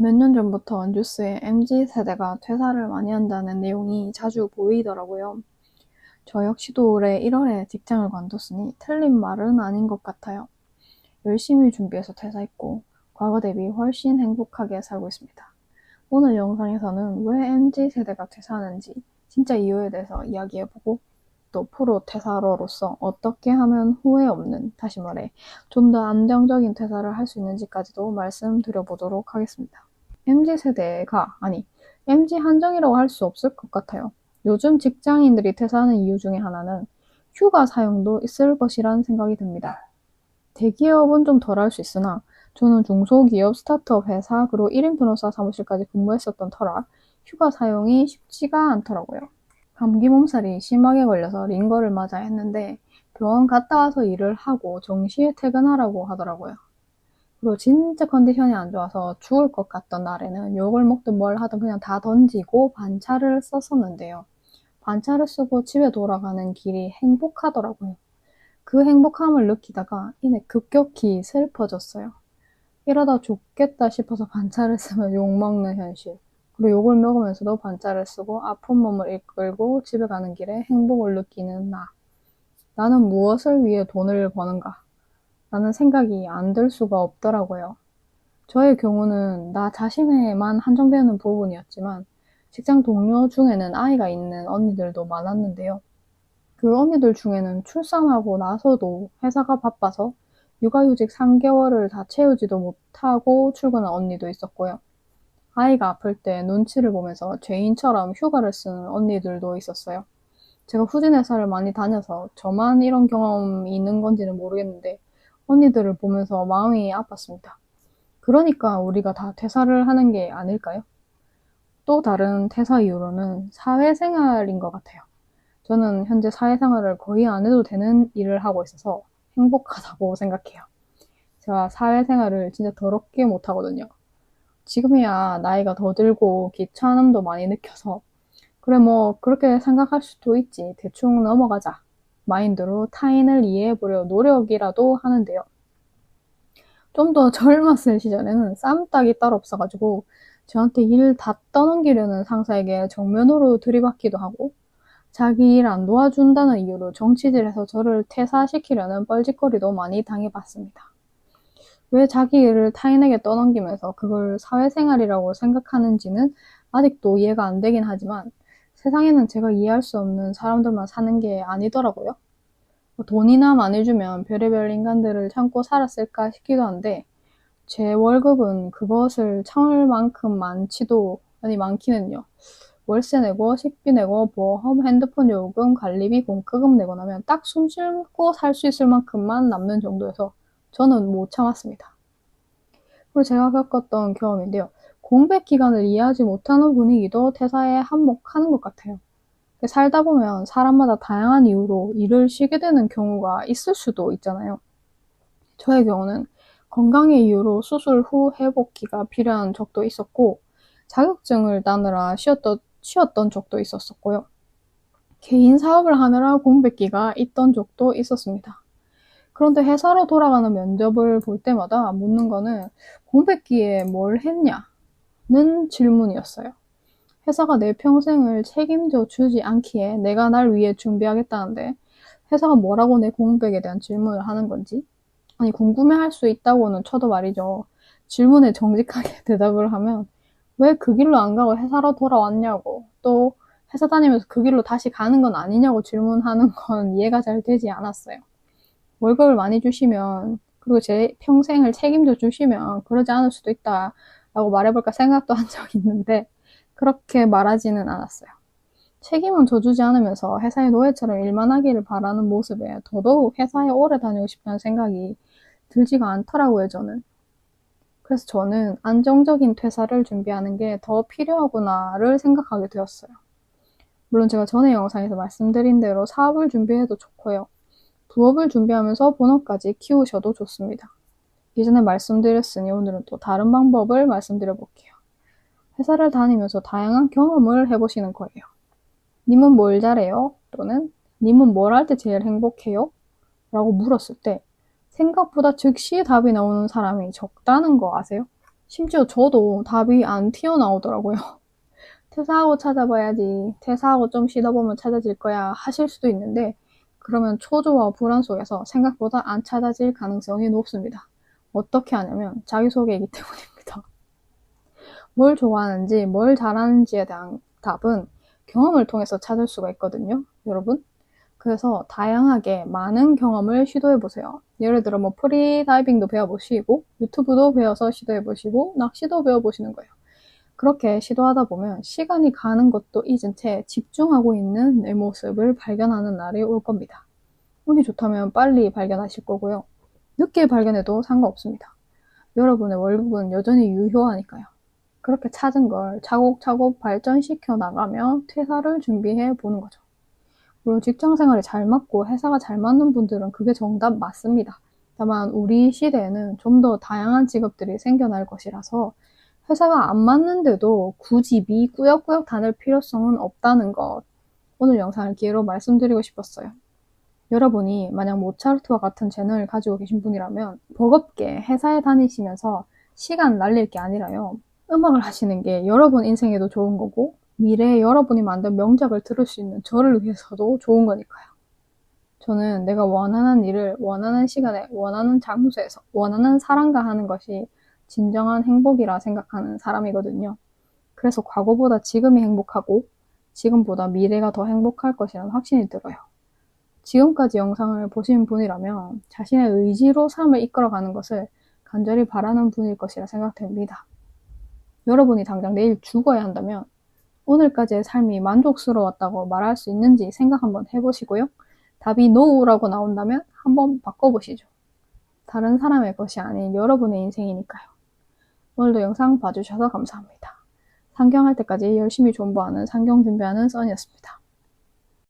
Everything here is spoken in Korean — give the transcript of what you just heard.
몇 년 전부터 뉴스에 MZ세대가 퇴사를 많이 한다는 내용이 자주 보이더라고요. 저 역시도 올해 1월에 직장을 관뒀으니 틀린 말은 아닌 것 같아요. 열심히 준비해서 퇴사했고 과거 대비 훨씬 행복하게 살고 있습니다. 오늘 영상에서는 왜 MZ세대가 퇴사하는지 진짜 이유에 대해서 이야기해보고 또 프로 퇴사러로서 어떻게 하면 후회 없는, 다시 말해 좀 더 안정적인 퇴사를 할 수 있는지까지도 말씀드려보도록 하겠습니다. MZ세대가, 아니, MZ 한정이라고 할 수 없을 것 같아요. 요즘 직장인들이 퇴사하는 이유 중에 하나는 휴가 사용도 있을 것이란 생각이 듭니다. 대기업은 좀 덜 할 수 있으나 저는 중소기업, 스타트업 회사, 그리고 1인 변호사 사무실까지 근무했었던 터라 휴가 사용이 쉽지가 않더라고요. 감기 몸살이 심하게 걸려서 링거를 맞아야 했는데 병원 갔다 와서 일을 하고 정시에 퇴근하라고 하더라고요. 그리고 진짜 컨디션이 안 좋아서 죽을 것 같던 날에는 욕을 먹든 뭘 하든 그냥 다 던지고 반차를 썼었는데요. 반차를 쓰고 집에 돌아가는 길이 행복하더라고요. 그 행복함을 느끼다가 이내 급격히 슬퍼졌어요. 이러다 죽겠다 싶어서 반차를 쓰면 욕먹는 현실. 그리고 욕을 먹으면서도 반차를 쓰고 아픈 몸을 이끌고 집에 가는 길에 행복을 느끼는 나. 나는 무엇을 위해 돈을 버는가? 라는 생각이 안 들 수가 없더라고요. 저의 경우는 나 자신에만 한정되는 부분이었지만 직장 동료 중에는 아이가 있는 언니들도 많았는데요. 그 언니들 중에는 출산하고 나서도 회사가 바빠서 육아휴직 3개월을 다 채우지도 못하고 출근한 언니도 있었고요. 아이가 아플 때 눈치를 보면서 죄인처럼 휴가를 쓰는 언니들도 있었어요. 제가 후진 회사를 많이 다녀서 저만 이런 경험이 있는 건지는 모르겠는데 언니들을 보면서 마음이 아팠습니다. 그러니까 우리가 다 퇴사를 하는 게 아닐까요? 또 다른 퇴사 이유로는 사회생활인 것 같아요. 저는 현재 사회생활을 거의 안 해도 되는 일을 하고 있어서 행복하다고 생각해요. 제가 사회생활을 진짜 더럽게 못하거든요. 지금이야 나이가 더 들고 귀찮음도 많이 느껴서 그래 뭐 그렇게 생각할 수도 있지 대충 넘어가자 마인드로 타인을 이해해보려 노력이라도 하는데요. 좀 더 젊었을 시절에는 쌈딱이 따로 없어가지고 저한테 일 다 떠넘기려는 상사에게 정면으로 들이받기도 하고 자기 일 안 도와준다는 이유로 정치질해서 저를 퇴사시키려는 뻘짓거리도 많이 당해봤습니다. 왜 자기 일을 타인에게 떠넘기면서 그걸 사회생활이라고 생각하는지는 아직도 이해가 안 되긴 하지만 세상에는 제가 이해할 수 없는 사람들만 사는 게 아니더라고요. 뭐 돈이나 많이 주면 별의별 인간들을 참고 살았을까 싶기도 한데 제 월급은 그것을 참을 만큼 많지도 아니 많기는요. 월세 내고 식비 내고 보험, 핸드폰 요금, 관리비, 공과금 내고 나면 딱 숨 쉬고 살 수 있을 만큼만 남는 정도여서 저는 못 참았습니다. 그리고 제가 겪었던 경험인데요. 공백 기간을 이해하지 못하는 분위기도 퇴사에 한몫하는 것 같아요. 살다 보면 사람마다 다양한 이유로 일을 쉬게 되는 경우가 있을 수도 있잖아요. 저의 경우는 건강의 이유로 수술 후 회복기가 필요한 적도 있었고, 자격증을 따느라 쉬었던, 쉬었던 적도 있었었고요. 개인 사업을 하느라 공백기가 있던 적도 있었습니다. 그런데 회사로 돌아가는 면접을 볼 때마다 묻는 거는 공백기에 뭘 했냐 는 질문이었어요. 회사가 내 평생을 책임져 주지 않기에 내가 날 위해 준비하겠다는데 회사가 뭐라고 내 공백에 대한 질문을 하는 건지 아니 궁금해할 수 있다고는 쳐도 말이죠. 질문에 정직하게 대답을 하면 왜 그 길로 안 가고 회사로 돌아왔냐고 또 회사 다니면서 그 길로 다시 가는 건 아니냐고 질문하는 건 이해가 잘 되지 않았어요. 월급을 많이 주시면 그리고 제 평생을 책임져 주시면 그러지 않을 수도 있다 라고 말해볼까 생각도 한 적이 있는데 그렇게 말하지는 않았어요. 책임은 져주지 않으면서 회사의 노예처럼 일만 하기를 바라는 모습에 더더욱 회사에 오래 다니고 싶다는 생각이 들지가 않더라고요, 저는. 그래서 저는 안정적인 퇴사를 준비하는 게 더 필요하구나를 생각하게 되었어요. 물론 제가 전에 영상에서 말씀드린 대로 사업을 준비해도 좋고요. 부업을 준비하면서 본업까지 키우셔도 좋습니다. 이전에 말씀드렸으니 오늘은 또 다른 방법을 말씀드려 볼게요. 회사를 다니면서 다양한 경험을 해보시는 거예요. 님은 뭘 잘해요? 또는 님은 뭘 할 때 제일 행복해요? 라고 물었을 때 생각보다 즉시 답이 나오는 사람이 적다는 거 아세요? 심지어 저도 답이 안 튀어나오더라고요. 퇴사하고 찾아봐야지. 퇴사하고 좀 쉬다 보면 찾아질 거야 하실 수도 있는데 그러면 초조와 불안 속에서 생각보다 안 찾아질 가능성이 높습니다. 어떻게 하냐면 자기소개이기 때문입니다. 뭘 좋아하는지, 뭘 잘하는지에 대한 답은 경험을 통해서 찾을 수가 있거든요. 여러분. 그래서 다양하게 많은 경험을 시도해 보세요. 예를 들어 뭐 프리다이빙도 배워보시고 유튜브도 배워서 시도해 보시고 낚시도 배워보시는 거예요. 그렇게 시도하다 보면 시간이 가는 것도 잊은 채 집중하고 있는 내 모습을 발견하는 날이 올 겁니다. 운이 좋다면 빨리 발견하실 거고요. 늦게 발견해도 상관없습니다. 여러분의 월급은 여전히 유효하니까요. 그렇게 찾은 걸 차곡차곡 발전시켜 나가며 퇴사를 준비해 보는 거죠. 물론 직장 생활이 잘 맞고 회사가 잘 맞는 분들은 그게 정답 맞습니다. 다만 우리 시대에는 좀 더 다양한 직업들이 생겨날 것이라서 회사가 안 맞는데도 굳이 미 꾸역꾸역 다닐 필요성은 없다는 것. 오늘 영상을 기회로 말씀드리고 싶었어요. 여러분이 만약 모차르트와 같은 재능을 가지고 계신 분이라면 버겁게 회사에 다니시면서 시간 날릴 게 아니라요. 음악을 하시는 게 여러분 인생에도 좋은 거고 미래에 여러분이 만든 명작을 들을 수 있는 저를 위해서도 좋은 거니까요. 저는 내가 원하는 일을 원하는 시간에 원하는 장소에서 원하는 사람과 하는 것이 진정한 행복이라 생각하는 사람이거든요. 그래서 과거보다 지금이 행복하고 지금보다 미래가 더 행복할 것이라는 확신이 들어요. 지금까지 영상을 보신 분이라면 자신의 의지로 삶을 이끌어가는 것을 간절히 바라는 분일 것이라 생각됩니다. 여러분이 당장 내일 죽어야 한다면 오늘까지의 삶이 만족스러웠다고 말할 수 있는지 생각 한번 해보시고요. 답이 NO라고 나온다면 한번 바꿔보시죠. 다른 사람의 것이 아닌 여러분의 인생이니까요. 오늘도 영상 봐주셔서 감사합니다. 상경할 때까지 열심히 존버하는 상경 준비하는 써니였습니다.